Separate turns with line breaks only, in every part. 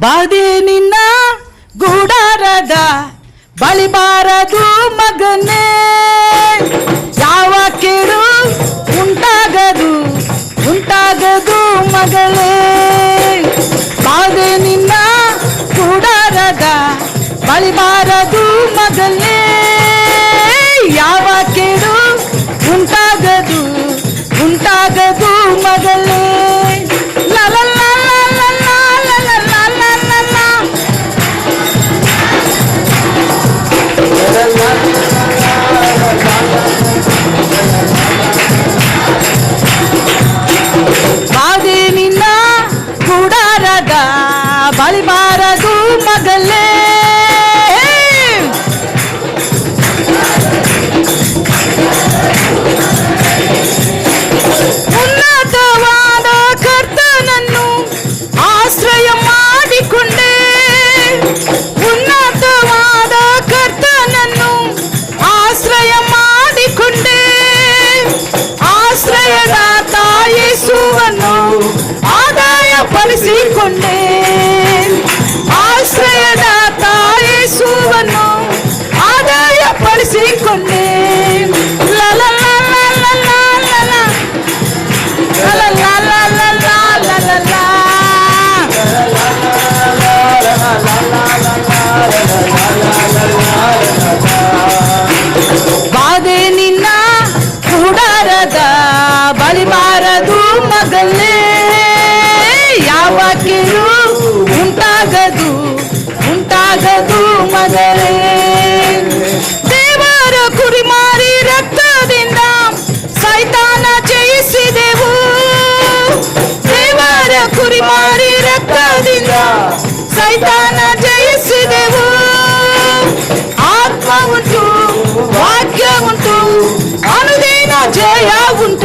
ಬಾಧೆ ನಿನ್ನ ಗೂಡಾರದ ಬಳಿಬಾರದು ಮಗನೇ. ಯಾವ ಕೇಳು ಉಂಟಾಗದು ಉಂಟಾಗದು ಮಗಳೇ. ಬಾದೆ ನಿನ್ನ ಗೂಡಾರದ ಬಳಿಬಾರದು ಮಗನೇ. ಯಾವ ಕೇಳು ಉಂಟಾಗದು ಉಂಟಾಗದು ಮಗಳೇ ಬಳಿಬಾರದು ಮಗಳೇ ಉನ್ನತವಾದ ಕರ್ತನನ್ನು ಆಶ್ರಯ ಮಾಡಿಕೊಂಡೆ ಉನ್ನತವಾದ ಕರ್ತನನ್ನು ಆಶ್ರಯ ಮಾಡಿಕೊಂಡೆ ಆಶ್ರಯದ ತಾಯೇಸುವನ್ನು ಆದಾಯ ಪಡಿಸಿಕೊಂಡೆ ಕೂಡಾರದ ಬಲಿಬಾರದು ಮಗಲೇ ಯಾವ ಕಿರು ಉಂಟಾಗದು ಉಂಟಾಗದು ಮಗಳೇ ದೇವರ ಕುರಿಮಾರಿ ರಕ್ತದಿಂದ ಸೈತಾನ ಜಯಿಸಿದೆವು ದೇವರ ಕುರಿಮಾರಿ ರಕ್ತದಿಂದ ಸೈತಾನ ಜಯಿಸಿದೆವು Yeah,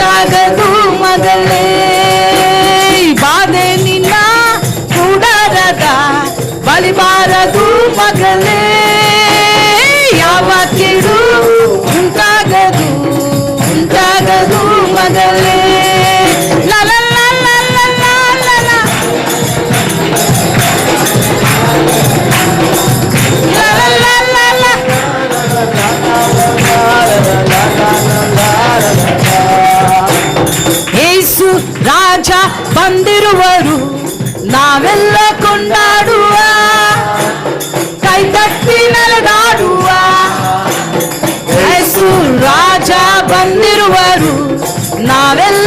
तागदू मगले। ರಾಜ ಬಂದಿರುವರು ನಾವೆಲ್ಲ ಕೊಂಡಾಡುವ ಕೈ ತಟ್ಟಿ ನಡೆದಾಡುವ ಯೇಸು ರಾಜ ಬಂದಿರುವರು ನಾವೆಲ್ಲ